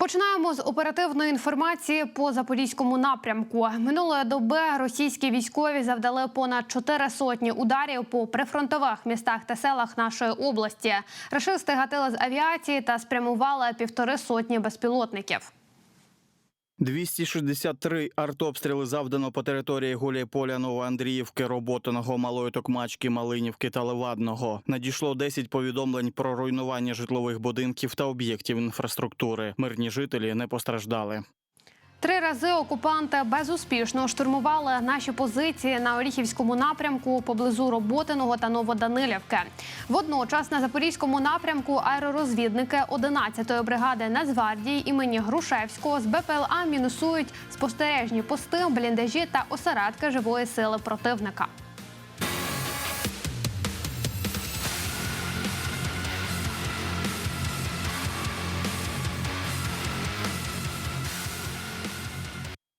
Починаємо з оперативної інформації по запорізькому напрямку. Минулої доби російські військові завдали понад чотири сотні ударів по прифронтових містах та селах нашої області. Рашисти гатили з авіації та спрямували півтори сотні безпілотників. 263 артобстріли завдано по території Гуляйполя, Новоандріївки, Роботиного, Малої Токмачки, Малинівки та Левадного. Надійшло 10 повідомлень про руйнування житлових будинків та об'єктів інфраструктури. Мирні жителі не постраждали. Три рази окупанти безуспішно штурмували наші позиції на Оріхівському напрямку поблизу Роботиного та Новоданилівки. Водночас на запорізькому напрямку аеророзвідники 11-ї бригади Нацгвардії імені Грушевського з БПЛА мінусують спостережні пости, бліндажі та осередки живої сили противника.